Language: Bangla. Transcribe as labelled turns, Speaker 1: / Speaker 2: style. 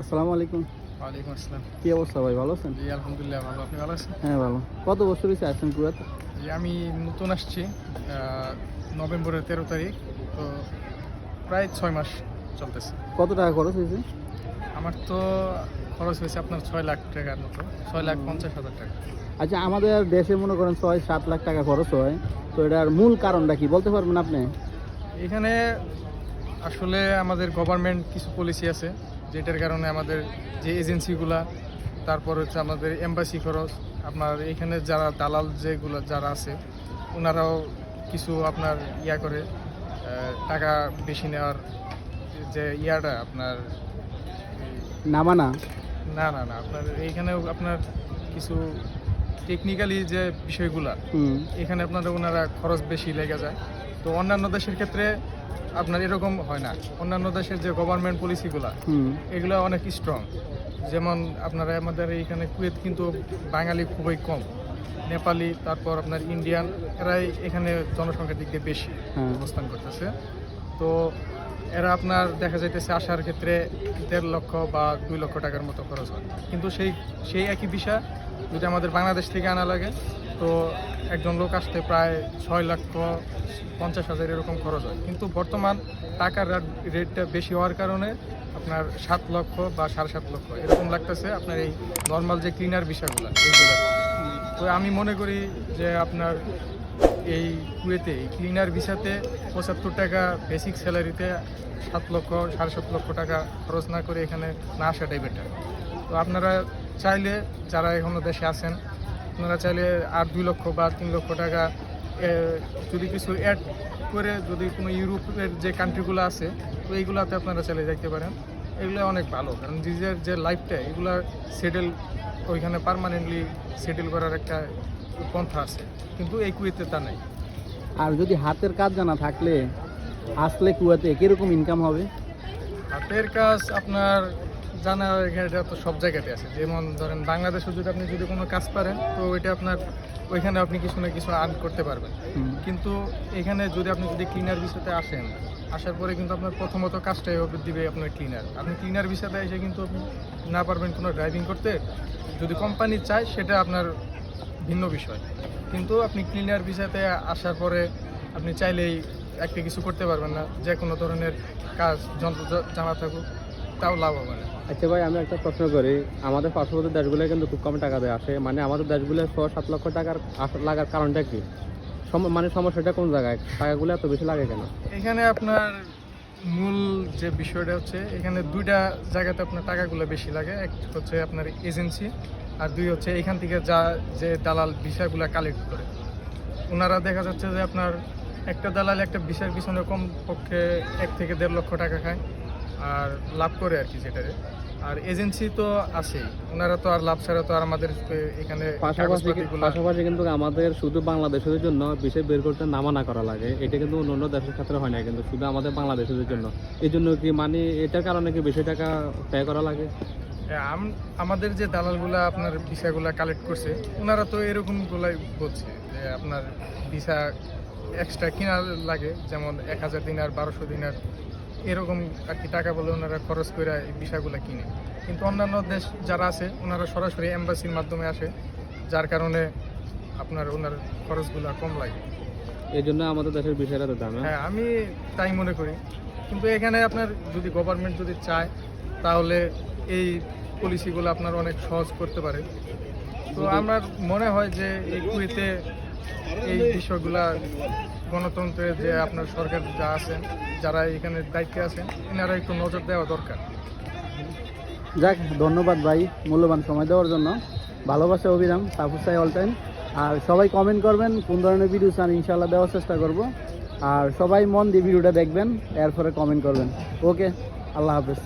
Speaker 1: আসসালামু আলাইকুম।
Speaker 2: ওয়ালাইকুম আসসালাম।
Speaker 1: কি অবস্থা ভাই ভালো আছেন?
Speaker 2: জি আলহামদুলিল্লাহ ভালো। আপনি ভালো আছেন?
Speaker 1: হ্যাঁ ভালো। কত বছর হয়েছে আসছেন কুয়েত
Speaker 2: জি আমি নতুন আসছি নভেম্বরের তেরো তারিখ তো প্রায় ছয় মাস চলতেছে।
Speaker 1: কত টাকা খরচ হয়েছে?
Speaker 2: আমার তো খরচ হয়েছে আপনার ছয় লাখ টাকার মতো ছয় লাখ পঞ্চাশ হাজার টাকা।
Speaker 1: আচ্ছা আমাদের দেশে মনে করেন ছয় সাত লাখ টাকা খরচ হয় তো এটার মূল কারণটা কি? বলতে পারবেন আপনি?
Speaker 2: এখানে আসলে আমাদের গভর্নমেন্ট কিছু পলিসি আছে যেটার কারণে আমাদের যে এজেন্সিগুলা তারপর হচ্ছে আমাদের এম্বাসি খরচ আপনার এখানে যারা দালাল যেগুলো যারা আছে ওনারাও কিছু আপনার ইয়া করে টাকা বেশি নেওয়ার যে ইয়াটা আপনার
Speaker 1: নামানা?
Speaker 2: না না না আপনার এইখানেও আপনার কিছু টেকনিক্যালি যে বিষয়গুলা এখানে আপনাদের ওনারা খরচ বেশি লেগে যায়। তো অন্যান্য দেশের ক্ষেত্রে আপনার এরকম হয় না। অন্যান্য দেশের যে গভর্নমেন্ট পলিসিগুলা এগুলো অনেক স্ট্রং যেমন আপনারা আমাদের এইখানে কুয়েত কিন্তু বাঙালি খুবই কম। নেপালি তারপর আপনার ইন্ডিয়ান এরাই এখানে জনসংখ্যার দিক দিয়ে বেশি
Speaker 1: হ্যাঁ।
Speaker 2: অবস্থান করতেছে। তো এরা আপনার দেখা যাইতেছে আসার ক্ষেত্রে দেড় লক্ষ বা দুই লক্ষ টাকার মতো খরচ হয়। কিন্তু সেই সেই একই বিষয় যদি আমাদের বাংলাদেশ থেকে আনা লাগে তো একজন লোক আসতে প্রায় ছয় লক্ষ পঞ্চাশ হাজার এরকম খরচ হয়। কিন্তু বর্তমান টাকার রেটটা বেশি হওয়ার কারণে আপনার সাত লক্ষ বা সাড়ে সাত লক্ষ এরকম লাগতেছে আপনার এই নর্মাল যে ক্লিনার বিষয়গুলো তো আমি মনে করি যে আপনার এই কুয়েতে, এই ক্লিনার ভিসাতে পঁচাত্তর টাকা বেসিক স্যালারিতে সাত লক্ষ, সাড়ে সাত লক্ষ টাকা খরচ না করে এখানে না আসাটাই বেটার তো আপনারা চাইলে যারা এখনও দেশে আছেন আপনারা চাইলে আর দুই লক্ষ বা তিন লক্ষ টাকা যদি কিছু অ্যাড করে যদি কোনো ইউরোপের যে কান্ট্রিগুলো আছে তো এইগুলোতে আপনারা চাইলে যাইতে পারেন। এগুলো অনেক ভালো কারণ নিজের যে লাইফটা এগুলো সেটেল ওইখানে পারমানেন্টলি সেটেল করার একটা পন্থা আছে। কিন্তু এই কুয়েতে তা নেই।
Speaker 1: আর যদি হাতের কাজ জানা থাকলে আসলে কুয়াতে কীরকম ইনকাম হবে?
Speaker 2: হাতের কাজ আপনার জানা এটা তো সব জায়গাতে আছে। যেমন ধরেন বাংলাদেশে যদি আপনি যদি কোনো কাজ পারেন তো ওইটা আপনার ওইখানে আপনি কিছু না কিছু আর্ন করতে পারবেন। কিন্তু এখানে যদি আপনি যদি ক্লিনার বিষয়তে আসেন আসার পরে কিন্তু আপনার প্রথমত কাজটাই হবে দিবে আপনার ক্লিনার আপনি ক্লিনার বিষয়তে এসে কিন্তু আপনি না পারবেন কোনো ড্রাইভিং করতে। যদি কোম্পানি চায় সেটা আপনার ভিন্ন বিষয়। কিন্তু আপনি ক্লিনার বিষয়তে আসার পরে আপনি চাইলেই একটা কিছু করতে পারবেন না। যে কোনো ধরনের কাজ যন্ত্র জানা থাকুক তাও লাভ হবে না।
Speaker 1: আচ্ছা ভাই, আমি একটা প্রশ্ন করি। আমাদের পার্শ্ববর্তী দেশগুলো কিন্তু খুব কম টাকা দিয়ে আসে মানে আমাদের দেশগুলো ছ, সাত লক্ষ টাকার লাগার কারণটা কি? মানে সমস্যাটা কোন জায়গায়? টাকাগুলো এত বেশি লাগে কেন?
Speaker 2: এখানে আপনার মূল যে বিষয়টা হচ্ছে, এখানে দুইটা জায়গাতে আপনার টাকাগুলো বেশি লাগে। এক হচ্ছে আপনার এজেন্সি, আর দুই হচ্ছে এখান থেকে যা, যে দালাল বিষয়গুলো কালেক্ট করে। ওনারা দেখা যাচ্ছে যে আপনার একটা দালাল একটা বিষয়ের পিছনে কম পক্ষে এক থেকে দেড় লক্ষ টাকা খায়। আর লাভ করে আর কি সেটারে আর এজেন্সি তো আছেই। ওনারা তো আর লাভ ছাড়া তো আর আমাদের এখানে
Speaker 1: পাশাপাশি পাশাপাশি কিন্তু আমাদের শুধু বাংলাদেশের জন্য বিষয় বের করতে নামানা করা লাগে। এটা কিন্তু অন্য অন্য দেশের ক্ষেত্রে হয় না কিন্তু শুধু আমাদের বাংলাদেশের জন্য। এই জন্য কি মানে এটার কারণে কি বেশি টাকা ব্যয় করা লাগে?
Speaker 2: আমাদের যে দালালগুলা আপনার ভিসাগুলা কালেক্ট করছে ওনারা তো এরকম গুলাই বলছে যে আপনার ভিসা এক্সট্রা কিনা লাগে যেমন এক হাজার দিনার বারোশো দিনার। এরকম আর কি টাকা বলে ওনারা খরচ করে এই ভিসাগুলা কিনে। কিন্তু অন্যান্য দেশ যারা আছে ওনারা সরাসরি এম্বাসির মাধ্যমে আসে যার কারণে আপনার ওনার খরচগুলো কম লাগে।
Speaker 1: এই জন্য আমাদের দেশের বিষয়টা তো দাম হ্যাঁ?
Speaker 2: হ্যাঁ আমি তাই মনে করি। কিন্তু এখানে আপনার যদি গভর্নমেন্ট যদি চায় তাহলে এই পলিসিগুলো আপনার অনেক সহজ করতে পারে। তো আমার মনে হয় যে এই কুয়েতে এই বিষয়গুলা গণতন্ত্রের যে আপনার সরকার যা আছেন যারা এখানে দায়িত্বে আছেন, এনারা একটু নজর দেওয়া দরকার।
Speaker 1: যাক, ধন্যবাদ ভাই, মূল্যবান সময় দেওয়ার জন্য। ভালোবাসা অভিরাম চাই অল টাইম আর সবাই কমেন্ট করবেন, কোন ধরনের ভিডিও চান ইনশাল্লাহ দেওয়ার চেষ্টা করব। আর সবাই মন দিয়ে ভিডিওটা দেখবেন, এরপরে কমেন্ট করবেন। ওকে আল্লাহ হাফেজ।